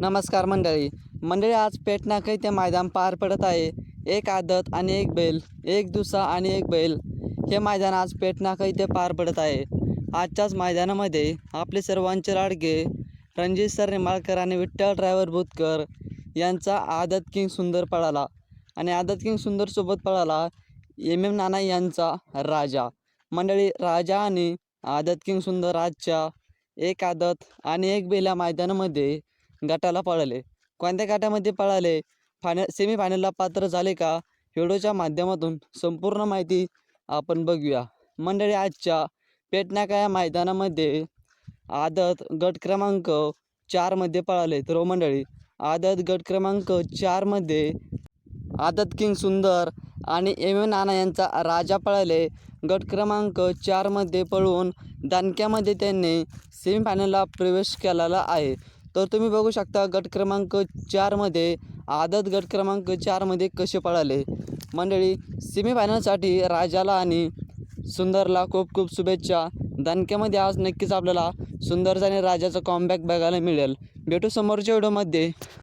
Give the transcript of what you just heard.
नमस्कार मंडळी. मंडळी आज पेटनाक ते मैदान पार पडत आहे. एक आदत आणि एक बैल एक दुसा आणि एक बैल. हे मैदान आज पेटनाक ते पार पडत आहे. आजच्याच मैदानामध्ये आपले सर्वांचे लाडके रणजित सर निंबाळकर आणि विठ्ठल ड्रायव्हर भूतकर यांचा आदत किंग सुंदर पळाला. आणि आदत किंग सुंदरसोबत पळाला एम एम नाना यांचा राजा. मंडळी राजा आणि आदत किंग सुंदर आजच्या एक आदत आणि एक बैल मैदानामध्ये गटाला पळाले. कोणत्या गटामध्ये पळाले? फायनल सेमीफायनलला पात्र झाले का? व्हिडिओच्या माध्यमातून संपूर्ण माहिती आपण बघूया. मंडळी आजच्या पेटनाका या मैदानामध्ये आदत गट क्रमांक चारमध्ये पळाले तर हो मंडळी आदत गट क्रमांक चारमध्ये आदत किंग सुंदर आणि एम एन नाना यांचा राजा पळाले. गट क्रमांक चारमध्ये पळून दानक्यामध्ये त्यांनी सेमीफायनलला प्रवेश केलेला आहे. तर तुम्ही बघू शकता गट क्रमांक चारमध्ये आदत गट क्रमांक चारमध्ये कसे पळाले. मंडळी सेमीफायनलसाठी राजाला आणि सुंदरला खूप खूप शुभेच्छा. दानक्यामध्ये आज नक्कीच आपल्याला सुंदरचा आणि राजाचा कॉमबॅक बघायला मिळेल. भेटू समोरच्या व्हिडिओमध्ये